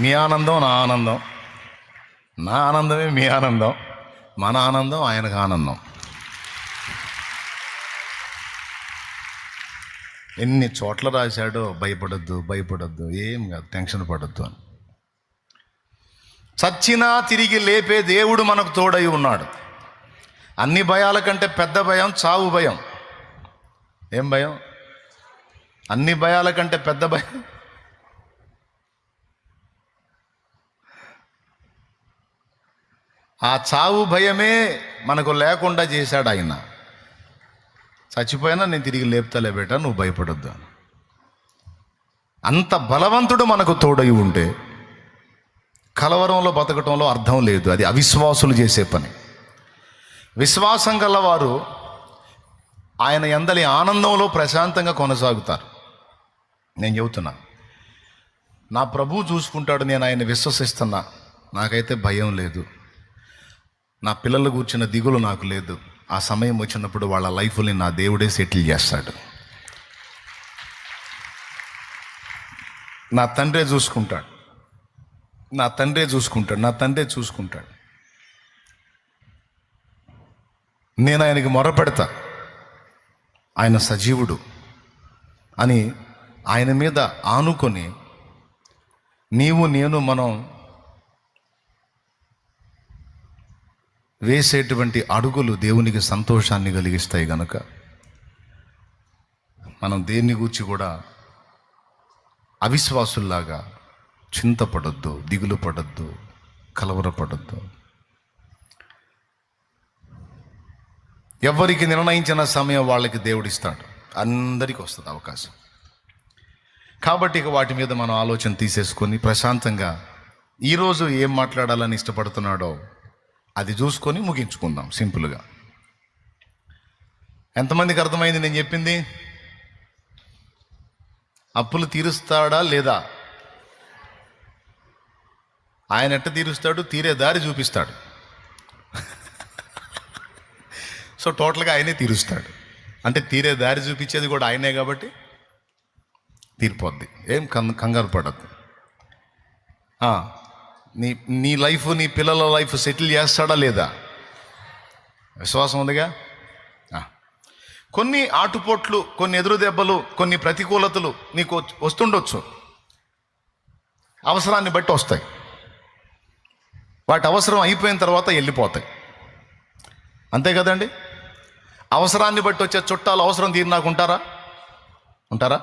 మీ ఆనందం నా ఆనందం. నా ఆనందమే మీ ఆనందం. మన ఆనందం ఆయనకు ఆనందం. ఎన్ని చోట్ల రాశాడో భయపడొద్దు భయపడొద్దు. ఏం కాదు టెన్షన్ పడొద్దు అని. చచ్చినా తిరిగి లేపే దేవుడు మనకు తోడై ఉన్నాడు. అన్ని భయాల కంటే పెద్ద భయం చావు భయం. ఏం భయం? అన్ని భయాల కంటే పెద్ద భయం ఆ చావు భయమే మనకు లేకుండా చేశాడు ఆయన. చచ్చిపోయినా నేను తిరిగి లేపుతలే బేట నువ్వు భయపడొద్దు అని. అంత బలవంతుడు మనకు తోడై ఉంటే కలవరంలో బతకటంలో అర్థం లేదు అది అవిశ్వాసులు చేసే పని. విశ్వాసం గలవారు ఆయన ఎందలి ఆనందంలో ప్రశాంతంగా కొనసాగుతారు. నేను చెబుతున్నా నా ప్రభు చూసుకుంటాడు నేను ఆయన విశ్వసిస్తున్నా నాకైతే భయం లేదు. నా పిల్లల కూర్చున్న దిగులు నాకు లేదు. ఆ సమయం వచ్చినప్పుడు వాళ్ళ లైఫ్ని నా దేవుడే సెటిల్ చేస్తాడు. నా తండ్రే చూసుకుంటాడు. నా తండ్రే చూసుకుంటాడు. నా తండ్రే చూసుకుంటాడు. నేను ఆయనకి మొరపెడతా. ఆయన సజీవుడు అని ఆయన మీద ఆనుకొని నీవు నేను మనం వేసేటువంటి అడుగులు దేవునికి సంతోషాన్ని కలిగిస్తాయి గనుక మనం దేన్ని గూర్చి కూడా అవిశ్వాసుల్లాగా చింతపడొద్దు దిగులు పడొద్దు కలవరపడొద్దు. ఎవరికి నిర్ణయించిన సమయం వాళ్ళకి దేవుడిస్తాడు. అందరికీ వస్తుంది అవకాశం. కాబట్టి ఇక వాటి మీద మనం ఆలోచన తీసేసుకొని ప్రశాంతంగా ఈరోజు ఏం మాట్లాడాలని ఇష్టపడుతున్నాడో అది చూసుకొని ముగించుకుందాం సింపుల్గా. ఎంతమందికి అర్థమైంది నేను చెప్పింది? అప్పులు తీరుస్తాడా లేదా? ఆయన ఎట్ట తీరుస్తాడు? తీరే దారి చూపిస్తాడు. సో టోటల్గా ఆయనే తీరుస్తాడు. అంటే తీరే దారి చూపించేది కూడా ఆయనే కాబట్టి తీరిపోద్ది. ఏం కం కంగారు పడద్దు. నీ నీ లైఫ్ నీ పిల్లల లైఫ్ సెటిల్ చేస్తాడా లేదా? విశ్వాసం ఉందిగా? కొన్ని ఆటుపోట్లు కొన్ని ఎదురు దెబ్బలు కొన్ని ప్రతికూలతలు నీకు వస్తుండొచ్చు. అవసరాన్ని బట్టి వస్తాయి. వాటి అవసరం అయిపోయిన తర్వాత వెళ్ళిపోతాయి. అంతే కదండి? అవసరాన్ని బట్టి వచ్చే చుట్టాలు అవసరం తీరినాకుంటారా ఉంటారా?